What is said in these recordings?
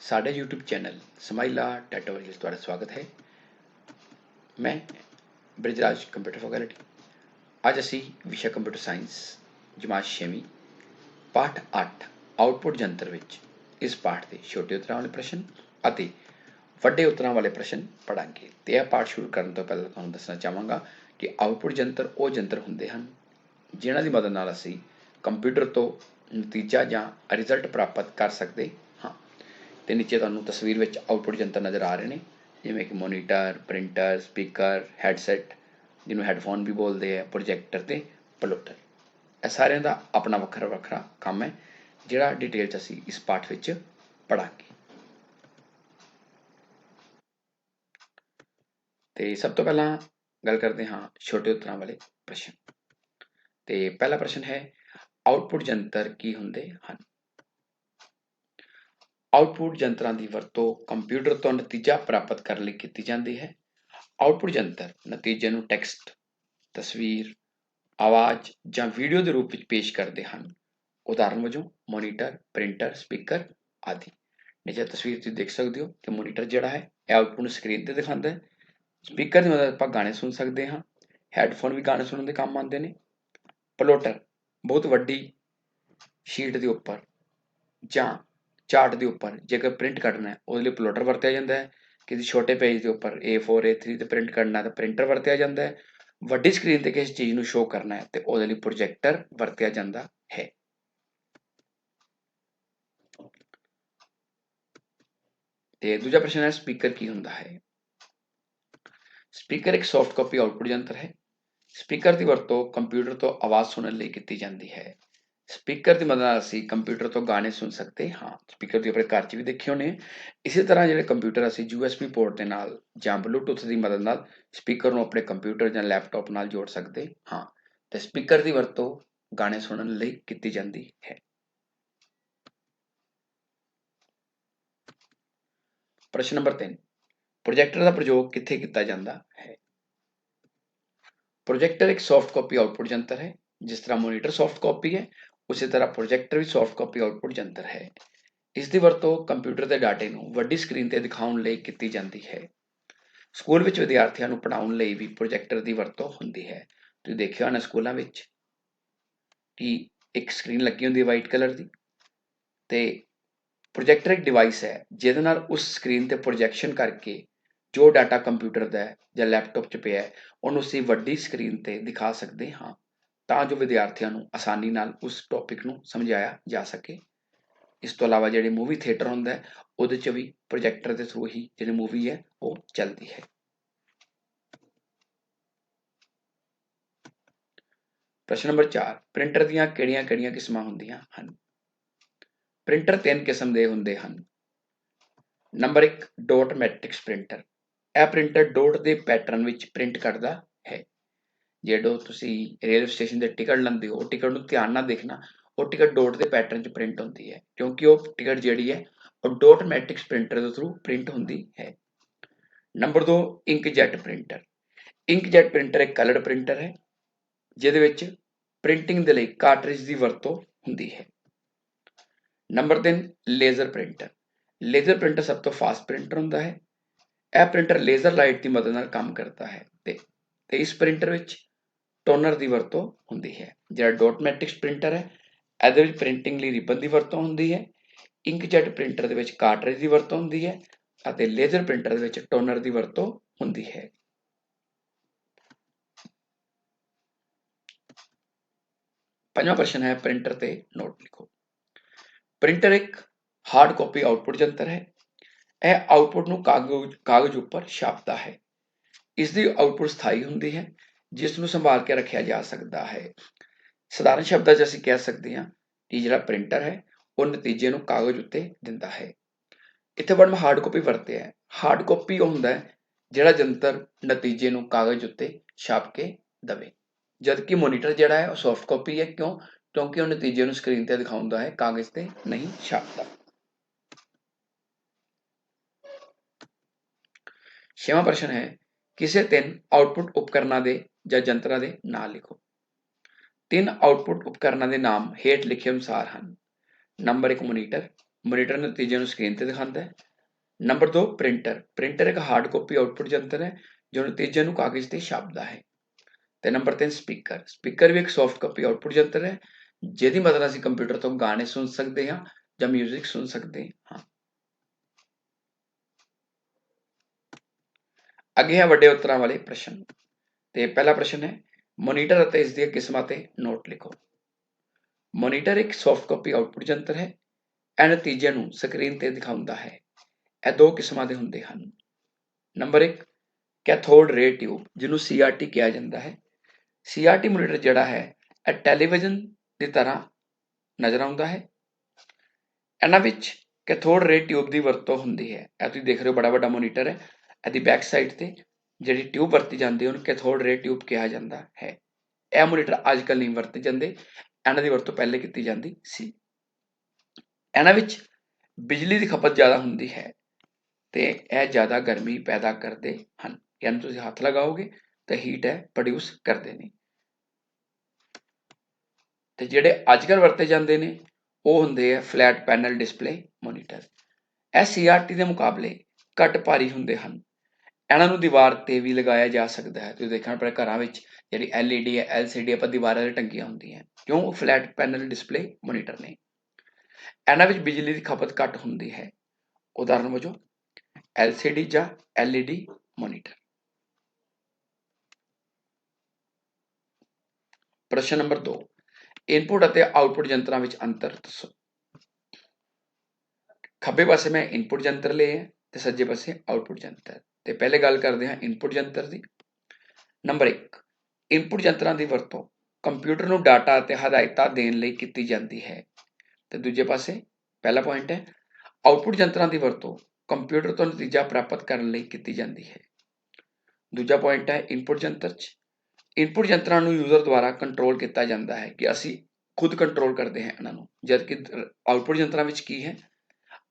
ਸਾਡੇ YouTube channel ਸਮਾਈਲਾ ਟੈਟੋਰੀਅਲ ਵਿੱਚ ਤੁਹਾਡਾ ਸਵਾਗਤ ਹੈ। ਮੈਂ ਬ੍ਰਿਜਰਾਜ ਕੰਪਿਊਟਰ ਫੈਕਲਟੀ। ਅੱਜ ਅਸੀਂ ਵਿਸ਼ਾ ਕੰਪਿਊਟਰ ਸਾਇੰਸ ਜਮਾਤ 6ਵੀਂ ਪਾਠ 8 ਆਉਟਪੁੱਟ ਜੰਤਰ ਵਿੱਚ ਇਸ ਪਾਠ ਦੇ ਛੋਟੇ ਉਤਰਾਂ ਵਾਲੇ ਪ੍ਰਸ਼ਨ ਅਤੇ ਵੱਡੇ ਉਤਰਾਂ ਵਾਲੇ ਪ੍ਰਸ਼ਨ ਪੜਾਂਗੇ ਤੇ ਇਹ ਪਾਠ ਸ਼ੁਰੂ ਕਰਨ ਤੋਂ ਪਹਿਲਾਂ ਤੁਹਾਨੂੰ ਦੱਸਣਾ ਚਾਹਾਂਗਾ ਕਿ ਆਉਟਪੁੱਟ ਜੰਤਰ ਉਹ ਯੰਤਰ ਹੁੰਦੇ ਹਨ ਜਿਨ੍ਹਾਂ ਦੀ ਮਦਦ ਨਾਲ ਅਸੀਂ ਕੰਪਿਊਟਰ ਤੋਂ ਨਤੀਜਾ ਜਾਂ ਰਿਜ਼ਲਟ ਪ੍ਰਾਪਤ ਕਰ ਸਕਦੇ ਤੇ ਨੀਚੇ ਤੁਹਾਨੂੰ ਤਸਵੀਰ ਵਿੱਚ ਆਊਟਪੁੱਟ ਜੰਤਰ ਨਜ਼ਰ ਆ ਰਹੇ ਨੇ, ਜਿਵੇਂ ਕਿ ਮੋਨੀਟਰ ਪ੍ਰਿੰਟਰ ਸਪੀਕਰ ਹੈਡਸੈਟ ਜਿਹਨੂੰ ਹੈੱਡਫੋਨ ਵੀ ਬੋਲਦੇ ਆ ਪ੍ਰੋਜੈਕਟਰ ਤੇ ਪਲੋਟਰ ਇਹ ਸਾਰਿਆਂ ਦਾ ਆਪਣਾ ਵੱਖਰਾ ਵੱਖਰਾ ਕੰਮ ਹੈ, ਜਿਹੜਾ ਡਿਟੇਲ ਚ ਅਸੀਂ ਇਸ ਪਾਠ ਵਿੱਚ ਪੜਾਂਗੇ ਤੇ ਸਭ ਤੋਂ ਪਹਿਲਾਂ ਗੱਲ ਕਰਦੇ ਹਾਂ ਛੋਟੇ ਉਤਰਾਂ ਵਾਲੇ ਪ੍ਰਸ਼ਨ। ਤੇ ਪਹਿਲਾ ਪ੍ਰਸ਼ਨ ਹੈ ਆਉਟਪੁੱਟ ਜੰਤਰ ਕੀ ਹੁੰਦੇ ਹਨ? ਆਉਟਪੁੱਟ ਜੰਤਰਾਂ ਦੀ ਵਰਤੋਂ ਕੰਪਿਊਟਰ ਤੋਂ ਨਤੀਜਾ ਪ੍ਰਾਪਤ ਕਰਨ ਲਈ ਕੀਤੀ ਜਾਂਦੀ ਹੈ। ਆਉਟਪੁੱਟ ਯੰਤਰ ਨਤੀਜੇ ਨੂੰ ਟੈਕਸਟ, ਤਸਵੀਰ, ਆਵਾਜ਼ ਜਾਂ ਵੀਡੀਓ ਦੇ ਰੂਪ ਵਿੱਚ ਪੇਸ਼ ਕਰਦੇ ਹਨ। ਉਦਾਹਰਨ ਵਜੋਂ ਮੋਨੀਟਰ, ਪ੍ਰਿੰਟਰ, ਸਪੀਕਰ ਆਦਿ। ਨੀਚੇ ਤਸਵੀਰ ਤੁਸੀਂ ਦੇਖ ਸਕਦੇ ਹੋ ਕਿ ਮੋਨੀਟਰ ਜਿਹੜਾ ਹੈ, ਇਹ ਆਉਟਪੁੱਟ ਨੂੰ ਸਕਰੀਨ ਤੇ ਦਿਖਾਉਂਦਾ ਹੈ। ਸਪੀਕਰ ਦੀ ਮਦਦ ਆਪਾਂ ਗਾਣੇ ਸੁਣ ਸਕਦੇ ਹਾਂ। ਹੈੱਡਫੋਨ ਵੀ ਗਾਣੇ ਸੁਣਨ ਦੇ ਕੰਮ ਆਉਂਦੇ ਨੇ। ਪਲੋਟਰ, ਬਹੁਤ ਵੱਡੀ ਸ਼ੀਟ ਦੇ ਉੱਪਰ ਜਾਂ ਚਾਰਟ ਦੇ ਉੱਪਰ, ਜੇਕਰ ਪ੍ਰਿੰਟ ਕੱਢਣਾ ਹੈ, ਉਹਦੇ ਲਈ ਪਲੋਟਰ ਵਰਤਿਆ ਜਾਂਦਾ ਹੈ। ਕਿਸੇ ਛੋਟੇ ਪੇਜ ਦੇ ਉੱਪਰ A4 A3 ਤੇ ਪ੍ਰਿੰਟ ਕਰਨਾ, ਤਾਂ ਪ੍ਰਿੰਟਰ ਵਰਤਿਆ ਜਾਂਦਾ ਹੈ। ਵੱਡੀ ਸਕਰੀਨ ਤੇ ਕਿਸੇ ਚੀਜ਼ ਨੂੰ ਸ਼ੋਅ ਕਰਨਾ ਹੈ, ਤੇ ਉਹਦੇ ਲਈ ਪ੍ਰੋਜੈਕਟਰ ਵਰਤਿਆ ਜਾਂਦਾ ਹੈ। ਤੇ ਦੂਜਾ ਪ੍ਰਸ਼ਨ ਹੈ ਸਪੀਕਰ ਕੀ ਹੁੰਦਾ ਹੈ? ਸਪੀਕਰ ਇੱਕ ਸੌਫਟ ਕਾਪੀ ਆਊਟਪੁੱਟ ਯੰਤਰ ਹੈ। ਸਪੀਕਰ ਦੀ ਵਰਤੋਂ ਕੰਪਿਊਟਰ ਤੋਂ ਆਵਾਜ਼ ਸੁਣਨ ਲਈ ਕੀਤੀ ਜਾਂਦੀ ਹੈ। ਸਪੀਕਰ ਦੀ ਮਦਦ ਨਾਲ ਅਸੀਂ ਕੰਪਿਊਟਰ ਤੋਂ ਗਾਣੇ ਸੁਣ ਸਕਦੇ ਹਾਂ। ਸਪੀਕਰ ਦੀ ਆਪਣੇ ਘਰ 'ਚ ਵੀ ਦੇਖੇ ਹੋਣੇ। ਇਸੇ ਤਰ੍ਹਾਂ ਜਿਹੜੇ ਕੰਪਿਊਟਰ ਅਸੀਂ USB ਪੋਰਟ ਦੇ ਨਾਲ ਜਾਂ ਬਲੂਟੁੱਥ ਦੀ ਮਦਦ ਨਾਲ ਸਪੀਕਰ ਨੂੰ ਆਪਣੇ ਕੰਪਿਊਟਰ ਜਾਂ ਲੈਪਟਾਪ ਨਾਲ ਜੋੜ ਸਕਦੇ ਹਾਂ। ਤੇ ਸਪੀਕਰ ਦੀ ਵਰਤੋਂ ਗਾਣੇ ਸੁਣਨ ਲਈ ਕੀਤੀ ਜਾਂਦੀ ਹੈ। ਪ੍ਰਸ਼ਨ ਨੰਬਰ 3 ਪ੍ਰੋਜੈਕਟਰ ਦਾ ਪ੍ਰਯੋਗ ਕਿੱਥੇ ਕੀਤਾ ਜਾਂਦਾ ਹੈ? ਪ੍ਰੋਜੈਕਟਰ ਇੱਕ ਸੌਫਟ ਕਾਪੀ ਆਉਟਪੁੱਟ ਜੰਤਰ ਹੈ, ਜਿਸ ਤਰ੍ਹਾਂ ਮੋਨੀਟਰ ਸੌਫਟ ਕਾਪੀ ਹੈ ਉਸੇ ਤਰ੍ਹਾਂ ਪ੍ਰੋਜੈਕਟਰ ਵੀ ਸੌਫਟ ਕਾਪੀ ਆਉਟਪੁੱਟ ਜੰਤਰ ਹੈ। ਇਸ ਦੀ ਵਰਤੋਂ ਕੰਪਿਊਟਰ ਦੇ ਡਾਟੇ ਨੂੰ ਵੱਡੀ ਸਕਰੀਨ ਤੇ ਦਿਖਾਉਣ ਲਈ ਕੀਤੀ ਜਾਂਦੀ ਹੈ। ਸਕੂਲ ਵਿੱਚ ਵਿਦਿਆਰਥੀਆਂ ਨੂੰ ਪੜ੍ਹਾਉਣ ਲਈ ਵੀ ਪ੍ਰੋਜੈਕਟਰ ਦੀ ਵਰਤੋਂ ਹੁੰਦੀ ਹੈ। ਤੁਸੀਂ ਦੇਖਿਆ ਹੋਣਾ ਸਕੂਲਾਂ ਵਿੱਚ ਕਿ ਇੱਕ ਸਕਰੀਨ ਲੱਗੀ ਹੁੰਦੀ ਹੈ ਵਾਈਟ ਕਲਰ ਦੀ ਤੇ ਪ੍ਰੋਜੈਕਟਰ ਇੱਕ ਡਿਵਾਈਸ ਹੈ, ਜਿਹਦੇ ਨਾਲ ਉਸ ਸਕਰੀਨ ਤੇ ਪ੍ਰੋਜੈਕਸ਼ਨ ਕਰਕੇ ਜੋ ਡਾਟਾ ਕੰਪਿਊਟਰ ਦਾ ਜਾਂ ਲੈਪਟਾਪ 'ਚ ਪਿਆ ਹੈ, ਉਹਨੂੰ ਅਸੀਂ ਵੱਡੀ ਸਕਰੀਨ ਤੇ ਦਿਖਾ ਸਕਦੇ ਹਾਂ। ਤਾਂ ਜੋ ਵਿਦਿਆਰਥੀਆਂ ਨੂੰ ਆਸਾਨੀ ਨਾਲ ਉਸ ਟੌਪਿਕ ਨੂੰ ਸਮਝਾਇਆ ਜਾ ਸਕੇ। ਇਸ ਤੋਂ ਇਲਾਵਾ ਜਿਹੜੇ ਮੂਵੀ ਥੀਏਟਰ ਹੁੰਦਾ ਹੈ, ਉਹਦੇ 'ਚ ਵੀ ਪ੍ਰੋਜੈਕਟਰ ਦੇ ਥਰੂ ਹੀ ਜਿਹੜੀ ਮੂਵੀ ਹੈ, ਉਹ ਚੱਲਦੀ ਹੈ। ਪ੍ਰਸ਼ਨ ਨੰਬਰ 4 ਪ੍ਰਿੰਟਰ ਦੀਆਂ ਕਿਹੜੀਆਂ-ਕਿਹੜੀਆਂ ਕਿਸਮਾਂ ਹੁੰਦੀਆਂ ਹਨ? ਪ੍ਰਿੰਟਰ ਤਿੰਨ ਕਿਸਮ ਦੇ ਹੁੰਦੇ ਹਨ। ਨੰਬਰ 1 ਡਾਟ ਮੈਟ੍ਰਿਕਸ ਪ੍ਰਿੰਟਰ ਇਹ ਪ੍ਰਿੰਟਰ ਡੋਟ ਦੇ ਪੈਟਰਨ ਵਿੱਚ ਪ੍ਰਿੰਟ ਕਰਦਾ ਹੈ। ਜਦੋਂ ਤੁਸੀਂ ਰੇਲਵੇ ਸਟੇਸ਼ਨ ਤੇ ਟਿਕਟ ਲੈਂਦੇ ਹੋ, ਉਹ ਟਿਕਟ ਨੂੰ ਧਿਆਨ ਨਾਲ ਦੇਖਣਾ, ਉਹ ਟਿਕਟ ਡੋਟ ਦੇ ਪੈਟਰਨ 'ਚ ਪ੍ਰਿੰਟ ਹੁੰਦੀ ਹੈ, ਕਿਉਂਕਿ ਉਹ ਟਿਕਟ ਜਿਹੜੀ ਹੈ, ਉਹ ਡਾਟ ਮੈਟ੍ਰਿਕਸ ਪ੍ਰਿੰਟਰ ਦੇ ਥਰੂ ਪ੍ਰਿੰਟ ਹੁੰਦੀ ਹੈ। Number 2 inkjet printer inkjet printer ਇੱਕ ਕਲਰਡ ਪ੍ਰਿੰਟਰ ਹੈ, ਜਿਹਦੇ ਵਿੱਚ ਪ੍ਰਿੰਟਿੰਗ ਦੇ ਲਈ ਕਾਰਟ੍ਰਿਜ ਦੀ ਵਰਤੋਂ ਹੁੰਦੀ ਹੈ। Number 3 laser printer laser printer ਸਭ ਤੋਂ ਫਾਸਟ ਪ੍ਰਿੰਟਰ ਹੁੰਦਾ ਹੈ। ਇਹ ਪ੍ਰਿੰਟਰ ਲੇਜ਼ਰ ਲਾਈਟ ਦੀ ਮਦਦ ਨਾਲ ਕੰਮ ਕਰਦਾ ਹੈ ਤੇ ਤੇ ਇਸ ਪ੍ਰਿੰਟਰ ਵਿੱਚ ਟੋਨਰ ਦੀ ਵਰਤੋਂ ਹੁੰਦੀ ਹੈ। ਜਿਹੜਾ ਡਾਟ ਮੈਟ੍ਰਿਕਸ ਪ੍ਰਿੰਟਰ ਹੈ, ਇਹਦੇ ਵਿੱਚ ਪ੍ਰਿੰਟਿੰਗ ਲਈ ਰਿਬਨ ਦੀ ਵਰਤੋਂ ਹੁੰਦੀ ਹੈ ਇੰਕਜੈਟ ਪ੍ਰਿੰਟਰ ਦੇ ਵਿੱਚ ਕਾਰਟ੍ਰਿਜ ਦੀ ਵਰਤੋਂ ਹੁੰਦੀ ਹੈ ਅਤੇ ਲੇਜ਼ਰ ਪ੍ਰਿੰਟਰ ਦੇ ਵਿੱਚ ਟੋਨਰ ਦੀ ਵਰਤੋਂ ਹੁੰਦੀ ਹੈ। ਪੰਜਵਾਂ ਪ੍ਰਸ਼ਨ ਹੈ ਪ੍ਰਿੰਟਰ ਤੇ ਨੋਟ ਲਿਖੋ। ਪ੍ਰਿੰਟਰ ਇੱਕ ਹਾਰਡ ਕਾਪੀ ਆਊਟਪੁੱਟ ਜੰਤਰ ਹੈ। ਇਹ ਆਊਟਪੁੱਟ ਨੂੰ ਕਾਗਜ਼ ਕਾਗਜ਼ ਉੱਪਰ ਛਾਪਦਾ ਹੈ। ਇਸ ਦੀ ਆਊਟਪੁੱਟ ਸਥਾਈ ਹੁੰਦੀ ਹੈ। ਜਿਸ ਨੂੰ ਸੰਭਾਲ ਕੇ ਰੱਖਿਆ ਜਾ ਸਕਦਾ ਹੈ। ਸਧਾਰਨ ਸ਼ਬਦਾਂ 'ਚ ਅਸੀਂ ਕਹਿ ਸਕਦੇ ਹਾਂ ਕਿ ਜਿਹੜਾ ਪ੍ਰਿੰਟਰ ਹੈ, ਉਹ ਨਤੀਜੇ ਨੂੰ ਕਾਗਜ਼ ਉੱਤੇ ਦਿੰਦਾ ਹੈ। ਇੱਥੇ ਵਰਡ ਮੈਂ ਹਾਰਡ ਕਾਪੀ ਵਰਤਿਆ ਹੈ। ਹਾਰਡ ਕਾਪੀ ਉਹ ਹੁੰਦਾ ਹੈ, ਜਿਹੜਾ ਜੰਤਰ ਨਤੀਜੇ ਨੂੰ ਕਾਗਜ਼ ਉੱਤੇ ਛਾਪ ਕੇ ਦਵੇ। ਜਦਕਿ ਮੋਨੀਟਰ ਜਿਹੜਾ ਹੈ, ਉਹ ਸੌਫਟ ਕਾਪੀ ਹੈ। ਕਿਉਂ? ਕਿਉਂਕਿ ਉਹ ਨਤੀਜੇ ਨੂੰ ਸਕਰੀਨ ਤੇ ਦਿਖਾਉਂਦਾ ਹੈ, ਕਾਗਜ਼ ਤੇ ਨਹੀਂ ਛਾਪਦਾ। ਛੇਵਾਂ ਪ੍ਰਸ਼ਨ ਹੈ, ਕਿਸੇ ਤਿੰਨ ਆਉਟਪੁੱਟ ਉਪਕਰਨਾਂ ਦੇ ਜਾਂ ਯੰਤਰਾਂ ਦੇ ਨਾਂ ਲਿਖੋ। ਤਿੰਨ ਆਉਟਪੁੱਟ ਉਪਕਰਨਾਂ ਦੇ ਨਾਮ ਹੇਠ ਲਿਖੇ ਅਨੁਸਾਰ ਹਨ। ਨੰਬਰ 1 ਮੋਨੀਟਰ ਮੋਨੀਟਰ ਨਤੀਜੇ ਨੂੰ ਸਕਰੀਨ ਤੇ ਦਿਖਾਉਂਦਾ ਹੈ। ਨੰਬਰ 2 ਪ੍ਰਿੰਟਰ ਪ੍ਰਿੰਟਰ ਇੱਕ ਹਾਰਡ ਕਾਪੀ ਆਉਟਪੁੱਟ ਯੰਤਰ ਹੈ, ਜੋ ਨਤੀਜੇ ਨੂੰ ਕਾਗਜ਼ ਤੇ ਛਾਪਦਾ ਹੈ। ਤੇ ਨੰਬਰ 3 ਸਪੀਕਰ ਸਪੀਕਰ ਵੀ ਇੱਕ ਸੌਫਟ ਕਾਪੀ ਆਉਟਪੁੱਟ ਯੰਤਰ ਹੈ, ਜਿਹਦੀ ਮਦਦ ਨਾਲ ਅਸੀਂ ਕੰਪਿਊਟਰ ਤੋਂ ਗਾਣੇ ਸੁਣ ਸਕਦੇ ਹਾਂ ਜਾਂ 뮤직 ਸੁਣ ਸਕਦੇ ਹਾਂ। ਅੱਗੇ ਹੈ ਵੱਡੇ ਉੱਤਰਾਂ ਵਾਲੇ ਪ੍ਰਸ਼ਨ। ਤੇ ਪਹਿਲਾ ਪ੍ਰਸ਼ਨ ਹੈ ਮੋਨੀਟਰ ਅਤੇ ਇਸ ਦੀਆਂ ਕਿਸਮਾਂ ਤੇ ਨੋਟ ਲਿਖੋ। ਮੋਨੀਟਰ ਇੱਕ ਸੌਫਟ ਕਾਪੀ ਆਉਟਪੁੱਟ ਯੰਤਰ ਹੈ, ਇਹ ਨਤੀਜੇ ਨੂੰ ਸਕਰੀਨ ਤੇ ਦਿਖਾਉਂਦਾ ਹੈ। ਇਹ ਦੋ ਕਿਸਮਾਂ ਦੇ ਹੁੰਦੇ ਹਨ। ਨੰਬਰ 1 ਕੈਥੋਡ ਰੇ ਟਿਊਬ ਜਿਹਨੂੰ CRT ਕਿਹਾ ਜਾਂਦਾ ਹੈ। CRT ਮੋਨੀਟਰ ਜਿਹੜਾ ਹੈ, ਇਹ ਟੈਲੀਵਿਜ਼ਨ ਦੀ ਤਰ੍ਹਾਂ ਨਜ਼ਰ ਆਉਂਦਾ ਹੈ। ਇਹਨਾਂ ਵਿੱਚ ਕੈਥੋਡ ਰੇ ਟਿਊਬ ਦੀ ਵਰਤੋਂ ਹੁੰਦੀ ਹੈ। ਇਹ ਤੁਸੀਂ ਦੇਖ ਰਹੇ ਹੋ, ਬੜਾ ਵੱਡਾ ਮੋਨੀਟਰ ਹੈ। ਇਹਦੀ ਬੈਕ ਸਾਈਡ ਤੇ ਜਿਹੜੀ ਟਿਊਬ ਵਰਤੀ ਜਾਂਦੀ ਹੈ, ਉਹਨੂੰ ਕੈਥੋਡ ਰੇ ਟਿਊਬ ਕਿਹਾ ਜਾਂਦਾ ਹੈ। ਇਹ ਮੋਨੀਟਰ ਅੱਜ ਕੱਲ੍ਹ ਨਹੀਂ ਵਰਤੇ ਜਾਂਦੇ। ਇਹਨਾਂ ਦੀ ਵਰਤੋਂ ਪਹਿਲੇ ਕੀਤੀ ਜਾਂਦੀ ਸੀ। ਇਹਨਾਂ ਵਿੱਚ ਬਿਜਲੀ ਦੀ ਖਪਤ ਜ਼ਿਆਦਾ ਹੁੰਦੀ ਹੈ ਤੇ ਇਹ ਜ਼ਿਆਦਾ ਗਰਮੀ ਪੈਦਾ ਕਰਦੇ ਹਨ। ਯਾਨੀ ਤੁਸੀਂ ਹੱਥ ਲਗਾਓਗੇ ਤਾਂ ਹੀਟ ਹੈ ਪ੍ਰੋਡਿਊਸ ਕਰਦੇ ਨੇ। ਤੇ ਜਿਹੜੇ ਅੱਜ ਕੱਲ੍ਹ ਵਰਤੇ ਜਾਂਦੇ ਨੇ, ਉਹ ਹੁੰਦੇ ਆ ਫਲੈਟ ਪੈਨਲ ਡਿਸਪਲੇ ਮੋਨੀਟਰ ਇਹ CRT ਦੇ ਮੁਕਾਬਲੇ ਘੱਟ ਭਾਰੀ ਹੁੰਦੇ ਹਨ। ਇਹਨਾਂ ਨੂੰ ਦੀਵਾਰ ਤੇ ਵੀ ਲਗਾਇਆ ਜਾ ਸਕਦਾ ਹੈ। ਤੁਸੀਂ ਦੇਖਣਾ ਆਪਣੇ ਘਰਾਂ ਵਿੱਚ ਜਿਹੜੀ LED ਹੈ LCD ਆਪਾਂ ਦੀਵਾਰਾਂ ਤੇ ਟੰਗੀਆਂ ਹੁੰਦੀਆਂ। ਕਿਉਂ? ਉਹ ਫਲੈਟ ਪੈਨਲ ਡਿਸਪਲੇ ਮੋਨੀਟਰ ਨੇ। ਇਹਨਾਂ ਵਿੱਚ ਬਿਜਲੀ ਦੀ ਖਪਤ ਘੱਟ ਹੁੰਦੀ ਹੈ। ਉਦਾਹਰਨ ਵਜੋਂ LCD ਜਾਂ LED ਮੋਨੀਟਰ ਪ੍ਰਸ਼ਨ ਨੰਬਰ 2 ਇਨਪੁਟ ਅਤੇ ਆਉਟਪੁੱਟ ਯੰਤਰਾਂ ਵਿੱਚ ਅੰਤਰ ਦੱਸੋ। ਖੱਬੇ ਪਾਸੇ ਮੈਂ ਇਨਪੁੱਟ ਯੰਤਰ ਲਏ ਹੈ ਤੇ ਸੱਜੇ ਪਾਸੇ ਆਉਟਪੁੱਟ ਯੰਤਰ ਤੇ ਪਹਿਲੇ ਗੱਲ ਕਰਦੇ ਹਾਂ ਇਨਪੁੱਟ ਯੰਤਰ ਦੀ। ਨੰਬਰ 1 ਇਨਪੁੱਟ ਯੰਤਰਾਂ ਦੀ ਵਰਤੋਂ ਕੰਪਿਊਟਰ ਨੂੰ ਡਾਟਾ ਅਤੇ ਹਦਾਇਤਾਂ ਦੇਣ ਲਈ ਕੀਤੀ ਜਾਂਦੀ ਹੈ। ਤੇ ਦੂਜੇ ਪਾਸੇ ਪਹਿਲਾ ਪੁਆਇੰਟ ਹੈ ਆਉਟਪੁੱਟ ਯੰਤਰਾਂ ਦੀ ਵਰਤੋਂ ਕੰਪਿਊਟਰ ਤੋਂ ਨਤੀਜਾ ਪ੍ਰਾਪਤ ਕਰਨ ਲਈ ਕੀਤੀ ਜਾਂਦੀ ਹੈ। ਦੂਜਾ ਪੁਆਇੰਟ ਹੈ ਇਨਪੁੱਟ ਯੰਤਰ 'ਚ ਇਨਪੁੱਟ ਯੰਤਰਾਂ ਨੂੰ ਯੂਜ਼ਰ ਦੁਆਰਾ ਕੰਟਰੋਲ ਕੀਤਾ ਜਾਂਦਾ ਹੈ ਕਿ ਅਸੀਂ ਖੁਦ ਕੰਟਰੋਲ ਕਰਦੇ ਹਾਂ ਇਹਨਾਂ ਨੂੰ। ਜਦਕਿ ਕਿ ਯੰਤਰਾਂ ਵਿੱਚ ਕੀ ਹੈ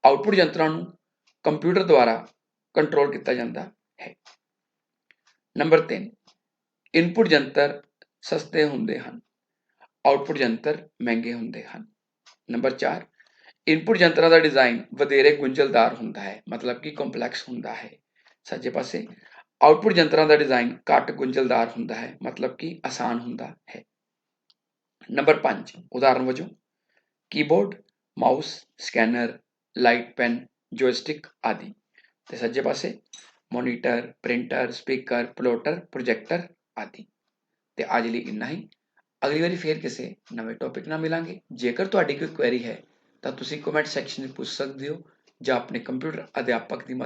ਆਉਟਪੁੱਟ ਯੰਤਰਾਂ ਨੂੰ ਕੰਪਿਊਟਰ ਦੁਆਰਾ ਕੰਟਰੋਲ ਕੀਤਾ ਜਾਂਦਾ ਹੈ ਨੰਬਰ 3 ਇਨਪੁੱਟ ਯੰਤਰ ਸਸਤੇ ਹੁੰਦੇ ਹਨ ਆਉਟਪੁੱਟ ਯੰਤਰ ਮਹਿੰਗੇ ਹੁੰਦੇ ਹਨ ਨੰਬਰ 4 ਇਨਪੁੱਟ ਯੰਤਰਾਂ ਦਾ ਡਿਜ਼ਾਈਨ ਵਧੇਰੇ ਗੁੰਝਲਦਾਰ ਹੁੰਦਾ ਹੈ ਮਤਲਬ ਕਿ ਕੰਪਲੈਕਸ ਹੁੰਦਾ ਹੈ ਸੱਜੇ ਪਾਸੇ ਆਉਟਪੁੱਟ ਯੰਤਰਾਂ ਦਾ ਡਿਜ਼ਾਈਨ ਘੱਟ ਗੁੰਝਲਦਾਰ ਹੁੰਦਾ ਹੈ ਮਤਲਬ ਕਿ ਆਸਾਨ ਹੁੰਦਾ ਹੈ ਨੰਬਰ 5 ਉਦਾਹਰਨ ਵਜੋਂ keyboard mouse scanner light pen joystick ਆਦਿ ਤੇ ਸੱਜੇ ਪਾਸੇ monitor, printer, speaker, plotter, projector ਆਦਿ। ਤੇ ਅੱਜ ਲਈ ਇੰਨਾ ਹੀ। ਅਗਲੀ ਵਾਰੀ ਫੇਰ ਕਿਸੇ ਨਵੇਂ ਟੌਪਿਕ ਨਾਲ ਮਿਲਾਂਗੇ। ਜੇਕਰ ਤੁਹਾਡੀ ਕੋਈ ਕੁਐਰੀ ਹੈ, ਤਾਂ ਤੁਸੀਂ ਕਮੈਂਟ ਸੈਕਸ਼ਨ ਵਿੱਚ ਪੁੱਛ ਸਕਦੇ ਹੋ ਜਾਂ ਆਪਣੇ ਕੰਪਿਊਟਰ ਅਧਿਆਪਕ ਦੀ ਮਦਦ